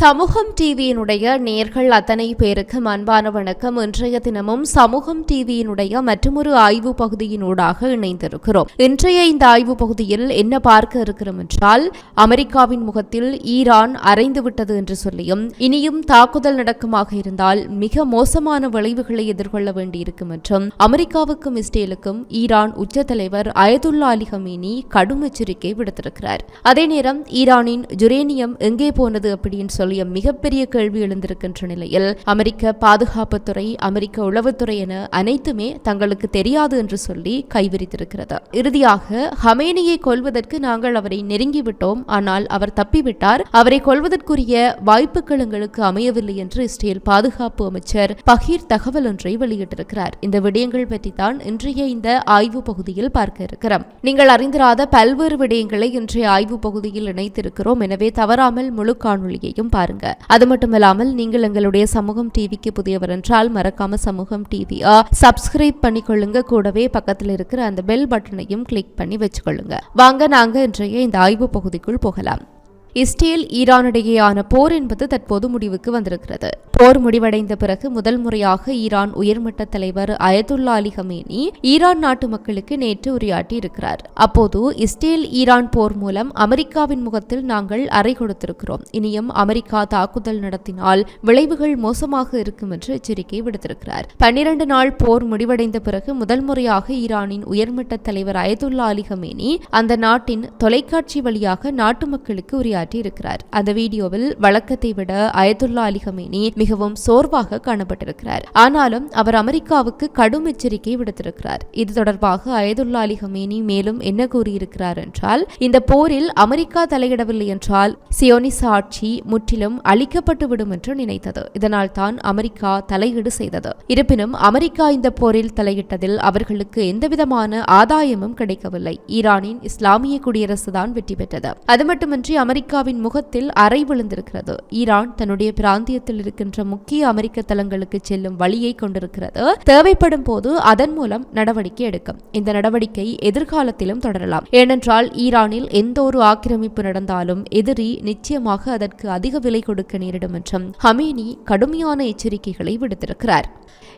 சமூகம் டிவியினுடைய நேர்கள் அத்தனை பேருக்கு அன்பான வணக்கம். இன்றைய தினமும் சமூகம் டிவியினுடைய மற்றொரு ஆய்வு பகுதியினூடாக இணைந்திருக்கிறோம். இன்றைய இந்த ஆய்வு பகுதியில் என்ன பார்க்க இருக்கிறோம் என்றால் அமெரிக்காவின் முகத்தில் ஈரான் அரைந்து விட்டது என்று சொல்லியும் இனியும் தாக்குதல் நடக்குமாக இருந்தால் மிக மோசமான விளைவுகளை எதிர்கொள்ள வேண்டியிருக்கும் என்றும் அமெரிக்காவுக்கும் இஸ்ரேலுக்கும் ஈரான் உச்ச தலைவர் அயதுல்லா அலி ஹமீனி கடும் எச்சரிக்கை விடுத்திருக்கிறார். அதே நேரம் ஈரானின் ஜுரேனியம் எங்கே போனது அப்படின்னு சொல்லிய மிகப்பெரிய கேள்வி எழுந்திருக்கின்ற நிலையில் அமெரிக்க பாதுகாப்புத்துறை அமெரிக்க உளவுத்துறை என அனைத்துமே தங்களுக்கு தெரியாது என்று சொல்லி கைவிரித்திருக்கிறது. இறுதியாக ஹமேனியை கொல்வதற்கு நாங்கள் அவரை நெருங்கிவிட்டோம் ஆனால் அவர் தப்பிவிட்டார். அவரை கொல்வதற்குரிய வாய்ப்புகள் எங்களுக்கு அமையவில்லை என்று இஸ்ரேல் பாதுகாப்பு அமைச்சர் பகீர் தகவல் ஒன்றை வெளியிட்டிருக்கிறார். இந்த விடயங்கள் பற்றி தான் இன்றைய இந்த ஆய்வு பகுதியில் பார்க்க இருக்கிறோம். நீங்கள் அறிந்திராத பல்வேறு விடயங்களை இன்றைய ஆய்வு பகுதியில் இணைத்திருக்கிறோம். எனவே தவறாமல் முழு காணொலியையும் பாருங்க. அது மட்டுமல்லாமல் நீங்கள் எங்களுடைய சமூகம் டிவிக்கு புதியவர் என்றால் மறக்காம சமூகம் டிவியை சப்ஸ்கிரைப் பண்ணிக்கொள்ளுங்க. கூடவே பக்கத்தில் இருக்கிற அந்த பெல் பட்டனையும் கிளிக் பண்ணி வச்சுக்கொள்ளுங்க. வாங்க நாங்க இன்றைய இந்த ஆய்வு பகுதிக்குள் போகலாம். இஸ்ரேல் ஈரானிடையேயான போர் என்பது தற்போது முடிவுக்கு வந்திருக்கிறது. போர் முடிவடைந்த பிறகு முதல் முறையாக ஈரான் உயர்மட்ட தலைவர் அயதுல்லா அலி ஹமேனி ஈரான் நாட்டு மக்களுக்கு நேற்று உரையாற்றி இருக்கிறார். அப்போது இஸ்ரேல் ஈரான் போர் மூலம் அமெரிக்காவின் முகத்தில் நாங்கள் அறை கொடுத்திருக்கிறோம். இனியும் அமெரிக்கா தாக்குதல் நடத்தினால் விளைவுகள் மோசமாக இருக்கும் என்று எச்சரிக்கை விடுத்திருக்கிறார். பன்னிரண்டு நாள் போர் முடிவடைந்த பிறகு முதல் முறையாக ஈரானின் உயர்மட்ட தலைவர் அயதுல்லா அலி ஹமேனி அந்த நாட்டின் தொலைக்காட்சி வழியாக நாட்டு மக்களுக்கு உரையாற்றி இருக்கிறார் அந்த வீடியோவில் வழக்கத்தை விட அயதுல்லா அலி ஹமேனி மிகவும் சோர்வாக காணப்பட்டிருக்கிறார். ஆனாலும் அவர் அமெரிக்காவுக்கு கடும் எச்சரிக்கை விடுத்திருக்கிறார். இது தொடர்பாக அயதுல்லா அலி ஹமேனி மேலும் என்ன கூறியிருக்கிறார் என்றால் இந்த போரில் அமெரிக்கா தலையிடவில்லை என்றால் சியோனிச ஆட்சி முற்றிலும் அழிக்கப்பட்டுவிடும் என்று நினைத்தது. இதனால் தான் அமெரிக்கா தலையீடு செய்தது. இருப்பினும் அமெரிக்கா இந்த போரில் தலையிட்டதில் அவர்களுக்கு எந்தவிதமான ஆதாயமும் கிடைக்கவில்லை. ஈரானின் இஸ்லாமிய குடியரசு தான் வெற்றி பெற்றது. அது மட்டுமின்றி அமெரிக்க அமெரிக்காவின் முகத்தில் அறை விழுந்திருக்கிறது. ஈரான் தன்னுடைய பிராந்தியத்தில் இருக்கின்ற முக்கிய அமெரிக்க தளங்களுக்கு செல்லும் வழியை கொண்டிருக்கிறது. தேவைப்படும் போது அதன் மூலம் நடவடிக்கை எடுக்கும். இந்த நடவடிக்கை எதிர்காலத்திலும் தொடரலாம். ஏனென்றால் ஈரானில் எந்த ஒரு ஆக்கிரமிப்பு நடந்தாலும் எதிரி நிச்சயமாக அதற்கு அதிக விலை கொடுக்க நேரிடும் என்றும் ஹமேனி கடுமையான எச்சரிக்கைகளை விடுத்திருக்கிறார்.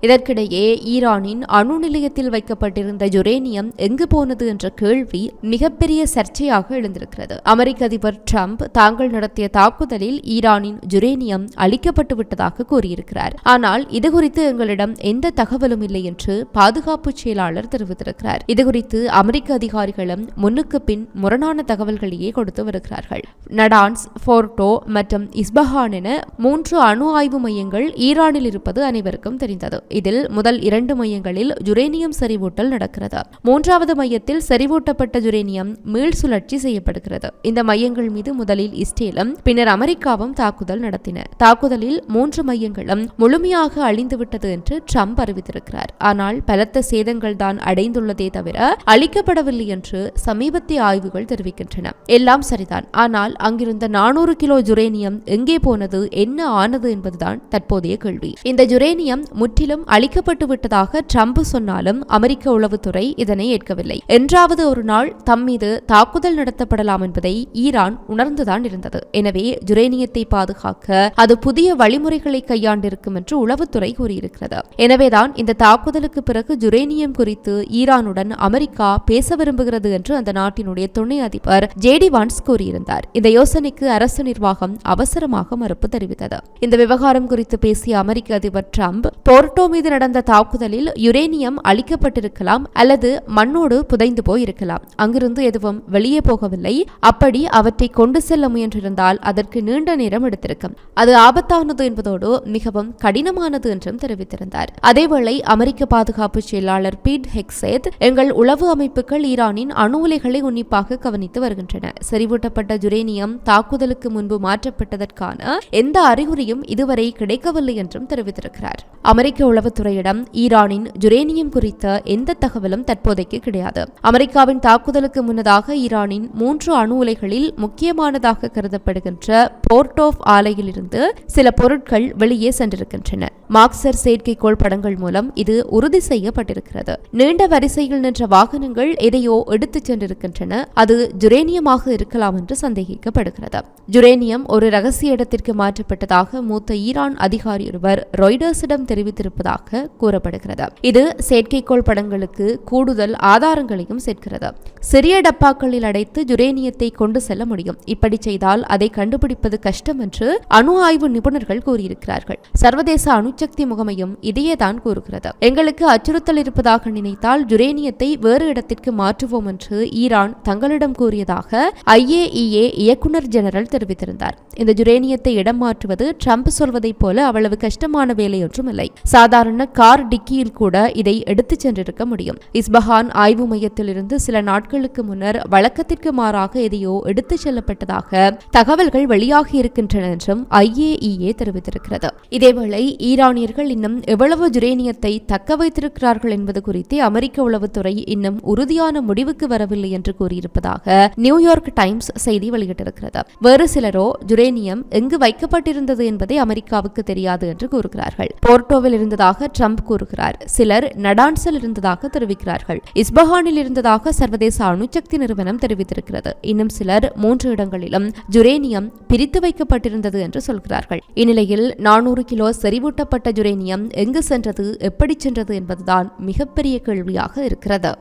இதற்கிடையே ஈரானின் அணு நிலையத்தில் வைக்கப்பட்டிருந்த யுரேனியம் எங்கு போனது என்ற கேள்வி மிகப்பெரிய சர்ச்சையாக எழுந்திருக்கிறது. அமெரிக்க அதிபர் டிரம்ப் தாங்கள் நடத்திய தாக்குதலில் ஈரானின் ஜுரேனியம் அளிக்கப்பட்டுவிட்டதாக கூறியிருக்கிறார். ஆனால் இதுகுறித்து எங்களிடம் எந்த தகவலும் இல்லை என்று பாதுகாப்பு செயலாளர் தெரிவித்திருக்கிறார். இதுகுறித்து அமெரிக்க அதிகாரிகளும் முன்னுக்கு பின் முரணான தகவல்களையே கொடுத்து வருகிறார்கள். நடான்ஸ் போர்டோ மற்றும் இஸ்பஹான் என மூன்று அணு ஆய்வு மையங்கள் ஈரானில் இருப்பது அனைவருக்கும் தெரிந்தது. இதில் முதல் இரண்டு மையங்களில் ஜுரேனியம் செறிவூட்டல் நடக்கிறது. மூன்றாவது மையத்தில் செறிவூட்டப்பட்ட ஜுரேனியம் மீள் சுழற்சி செய்யப்படுகிறது. இந்த மையங்கள் மீது முதலில் இஸ்ரேலும் பின்னர் அமெரிக்காவும் தாக்குதல் நடத்தின. தாக்குதலில் மூன்று மையங்களும் முழுமையாக அழிந்துவிட்டது என்று ட்ரம்ப் அறிவித்திருக்கிறார். ஆனால் பலத்த சேதங்கள் தான் அடைந்துள்ளதே தவிர அழிக்கப்படவில்லை என்று சமீபத்திய ஆய்வுகள் தெரிவிக்கின்றன. எல்லாம் சரிதான். ஆனால் அங்கிருந்த நானூறு கிலோ ஜுரேனியம் எங்கே போனது என்ன ஆனது என்பதுதான் தற்போதைய கேள்வி. இந்த ஜுரேனியம் முற்றிலும் அழிக்கப்பட்டு விட்டதாக ட்ரம்ப் சொன்னாலும் அமெரிக்க உளவுத்துறை இதனை ஏற்கவில்லை. என்றாவது ஒரு நாள் தம் மீது தாக்குதல் நடத்தப்படலாம் என்பதை ஈரான் உணர்ந்துதான் இருந்தது. எனவே ஜுரேனியத்தை பாதுகாக்க அது புதிய வழிமுறைகளை கையாண்டிருக்கும் என்று உளவுத்துறை கூறியிருக்கிறது. எனவேதான் இந்த தாக்குதலுக்கு பிறகு ஜுரேனியம் குறித்து ஈரானுடன் அமெரிக்கா பேச விரும்புகிறது என்று அந்த நாட்டினுடைய துணை அதிபர் ஜேடி வான்ஸ் கூறியிருந்தார். இந்த யோசனைக்கு அரசு நிர்வாகம் அவசரமாக மறுப்பு தெரிவித்தது. இந்த விவகாரம் குறித்து பேசிய அமெரிக்க அதிபர் டிரம்ப் போர்ட்டோ மீது நடந்த தாக்குதலில் யுரேனியம் அளிக்கப்பட்டிருக்கலாம் அல்லது மண்ணோடு புதைந்து போயிருக்கலாம். அங்கிருந்து எதுவும் வெளியே போகவில்லை. அப்படி அவற்றை கொண்டு செல்ல முயன்றிருந்தால் அதற்கு நீண்ட நேரம் எடுத்திருக்கும். அது ஆபத்தானது என்பதோடு மிகவும் கடினமானது என்றும் தெரிவித்திருந்தார். அதேவேளை அமெரிக்க பாதுகாப்பு செயலாளர் பீட் ஹெக்சேத் எங்கள் உளவு அமைப்புகள் ஈரானின் அணு உலைகளை உன்னிப்பாக கவனித்து வருகின்றன. செறிவூட்டப்பட்ட ஜுரேனியம் தாக்குதலுக்கு முன்பு மாற்றப்பட்டதற்கான எந்த அறிகுறியும் இதுவரை கிடைக்கவில்லை என்றும் தெரிவித்திருக்கிறார். அமெரிக்க உளவுத்துறையிடம் ஈரானின் ஜுரேனியம் குறித்த எந்த தகவலும் தற்போதைக்கு கிடையாது. அமெரிக்காவின் தாக்குதலுக்கு முன்னதாக ஈரானின் மூன்று அணு உலைகளில் முக்கியமான முக்கியமானதாக கருதப்படுகின்ற போர்ட் ஆஃப் ஆலையிலிருந்து சில பொருட்கள் வெளியே சென்றிருக்கின்றன. மார்க்சர் செயற்கைக்கோள் படங்கள் மூலம் இது உறுதி செய்யப்பட்டிருக்கிறது. நீண்ட வரிசையில் நின்ற வாகனங்கள் எதையோ எடுத்துச் சென்றிருக்கின்றன. அது ஜுரேனியமாக இருக்கலாம் என்று சந்தேகிக்கப்படுகிறது. ஜுரேனியம் ஒரு ரகசிய இடத்திற்கு மாற்றப்பட்டதாக மூத்த ஈரான் அதிகாரி ஒருவர் ரொய்டர்ஸிடம் தெரிவித்திருப்பதாக கூறப்படுகிறது. இது செயற்கைக்கோள் படங்களுக்கு கூடுதல் ஆதாரங்களையும் சேர்க்கிறது. சிறிய டப்பாக்களில் அடைத்து ஜுரேனியத்தை கொண்டு செல்ல முடியும். இப்படி செய்தால் அதை கண்டுபிடிப்பது கஷ்டம் என்று அணு ஆய்வு நிபுணர்கள் கூறியிருக்கிறார்கள். சர்வதேச அணுசக்தி முகமையும் இதையேதான் கூறுகிறது. எங்களுக்கு அச்சுறுத்தல் இருப்பதாக நினைத்தால் யுரேனியத்தை வேறு இடத்திற்கு மாற்றுவோம் என்று ஈரான் தங்களிடம் கூறியதாக ஐஏஇஏ இயக்குனர் ஜெனரல் தெரிவித்திருந்தார். இந்த யுரேனியத்தை இடம் மாற்றுவது ட்ரம்ப் சொல்வதைப் போல அவ்வளவு கஷ்டமான வேலை ஒன்றும் இல்லை சாதாரண கார் டிக்கியில் கூட இதை எடுத்துச் சென்றிருக்க முடியும். இஸ்பஹான் ஆய்வு மையத்திலிருந்து சில நாட்களுக்கு முன்னர் வழக்கத்திற்கு மாறாக எதையோ எடுத்துச் செல்லப்பட்டதாக இருப்பதாக தகவல்கள் வெளியாகி இருக்கின்றன என்றும் ஐஏஇஏ தெரிவித்திருக்கிறது. இதேவேளை ஈரானியர்கள் இன்னும் எவ்வளவு ஜுரேனியத்தை தக்க வைத்திருக்கிறார்கள் என்பது குறித்து அமெரிக்க உளவுத்துறை இன்னும் உறுதியான முடிவுக்கு வரவில்லை என்று கூறியிருப்பதாக நியூயார்க் டைம்ஸ் செய்தி வெளியிட்டிருக்கிறது. வேறு சிலரோ ஜுரேனியம் எங்கு வைக்கப்பட்டிருந்தது என்பதை அமெரிக்காவுக்கு தெரியாது என்று கூறுகிறார்கள். போர்ட்டோவில் இருந்ததாக ட்ரம்ப் கூறுகிறார். சிலர் நடான்சல் இருந்ததாக தெரிவிக்கிறார்கள். இஸ்பஹானில் இருந்ததாக சர்வதேச அணுசக்தி நிறுவனம் தெரிவித்திருக்கிறது. இன்னும் சிலர் மூன்று இடங்கள் இடங்களிலும் ஜுரேனியம் பிரித்து வைக்கப்பட்டிருந்தது என்று சொல்கிறார்கள். இந்நிலையில் நானூறு கிலோ செறிவூட்டப்பட்ட ஜுரேனியம் எங்கு சென்றது எப்படி சென்றது என்பதுதான் மிகப்பெரிய கேள்வியாக இருக்கிறது.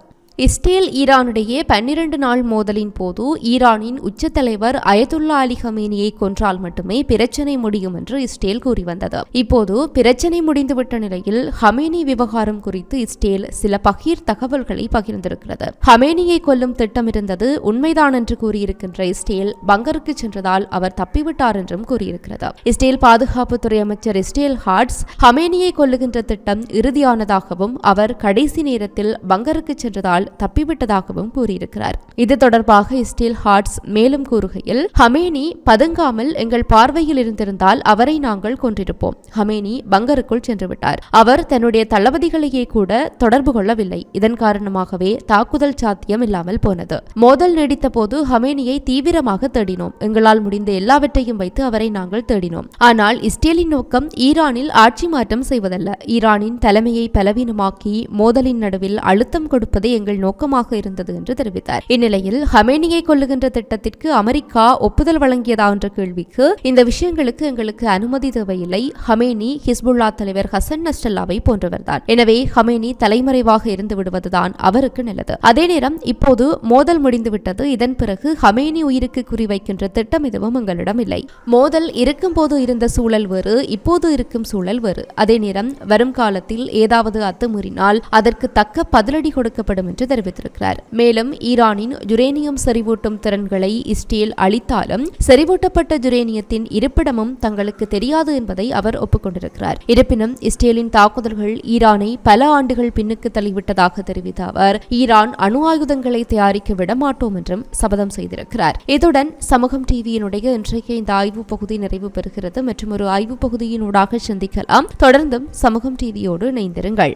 இஸ்ரேல் ஈரானிடையே பன்னிரண்டு நாள் மோதலின் போது ஈரானின் உச்ச தலைவர் அயதுல்லா அலி ஹமேனியை கொன்றால் மட்டுமே பிரச்சனை முடியும் என்று இஸ்ரேல் கூறி வந்தது. இப்போது பிரச்சனை முடிந்துவிட்ட நிலையில் ஹமேனி விவகாரம் குறித்து இஸ்ரேல் சில பகீர் தகவல்களை பகிர்ந்திருக்கிறது. ஹமேனியை கொல்லும் திட்டம் இருந்தது உண்மைதான் என்று கூறியிருக்கின்ற இஸ்ரேல் பங்கருக்கு சென்றதால் அவர் தப்பிவிட்டார் என்றும் கூறியிருக்கிறது. இஸ்ரேல் பாதுகாப்புத்துறை அமைச்சர் இஸ்ரேல் ஹார்ட்ஸ் ஹமேனியை கொல்லுகின்ற திட்டம் இறுதியானதாகவும் அவர் கடைசி நேரத்தில் பங்கருக்கு சென்றதால் தப்பிவிட்டதாகவும் கூறியிருக்கிறார். இது தொடர்பாக ஸ்டீல் ஹார்ட்ஸ் மேலும் கூறுகையில் ஹமேனி பதுங்காமல் எங்கள் பார்வையில் இருந்திருந்தால் அவரை நாங்கள் கொன்றிருப்போம். ஹமேனி பங்கருக்குள் சென்று விட்டார் அவர் தன்னுடைய தளபதிகளையே கூட தொடர்பு கொள்ளவில்லை. இதன் காரணமாகவே தாக்குதல் சாத்தியம் இல்லாமல் போனது. மோதல் நீடித்த போது ஹமேனியை தீவிரமாக தேடினோம். எங்களால் முடிந்த எல்லாவற்றையும் வைத்து அவரை நாங்கள் தேடினோம். ஆனால் இஸ்ரேலின் நோக்கம் ஈரானில் ஆட்சி மாற்றம் செய்வதல்ல. ஈரானின் தலைமையை பலவீனமாக்கி மோதலின் நடுவில் அழுத்தம் கொடுப்பதே எங்கள் நோக்கமாக இருந்தது என்று தெரிவித்தார். இந்நிலையில் ஹமேனியை கொள்ளுகின்ற திட்டத்திற்கு அமெரிக்கா ஒப்புதல் வழங்கியதா என்ற கேள்விக்கு இந்த விஷயங்களுக்கு எங்களுக்கு அனுமதி தேவையில்லை. ஹமேனி ஹிஸ்புல்லா தலைவர் ஹசன் நஸ்டல்லாவை போன்றவர்தான். எனவே ஹமேனி தலைமறைவாக இருந்து விடுவதுதான் அவருக்கு நல்லது. அதே நேரம் இப்போது மோதல் முடிந்துவிட்டது இதன் பிறகு ஹமேனி உயிருக்கு குறிவைக்கின்ற திட்டம் எதுவும் எங்களிடம் இல்லை. மோதல் இருக்கும் போது இருந்த சூழல் வேறு இப்போது இருக்கும் சூழல் வேறு. அதே நேரம் வரும் காலத்தில் ஏதாவது அத்துமீறினால் அதற்கு தக்க பதிலடி கொடுக்கப்படும் என்று தெரிவித்திருக்கிறார். மேலும் ஈரானின் யுரேனியம் செறிவூட்டும் திறன்களை இஸ்ரேல் அளித்தாலும் செறிவூட்டப்பட்ட யுரேனியத்தின் இருப்பிடமும் தங்களுக்கு தெரியாது என்பதை அவர் ஒப்புக்கொண்டிருக்கிறார். இருப்பினும் இஸ்ரேலின் தாக்குதல்கள் ஈரானை பல ஆண்டுகள் பின்னுக்கு தள்ளிவிட்டதாக தெரிவித்த அவர் ஈரான் அணு ஆயுதங்களை தயாரிக்க விடமாட்டோம் என்றும் சபதம் செய்திருக்கிறார். இத்துடன் சமூகம் டிவியினுடைய இன்றைய இந்த ஆய்வு பகுதி நிறைவு பெறுகிறது. மற்றும் ஒரு ஆய்வு பகுதியினூடாக சந்திக்கலாம். தொடர்ந்தும் சமூகம் டிவியோடு இணைந்திருங்கள்.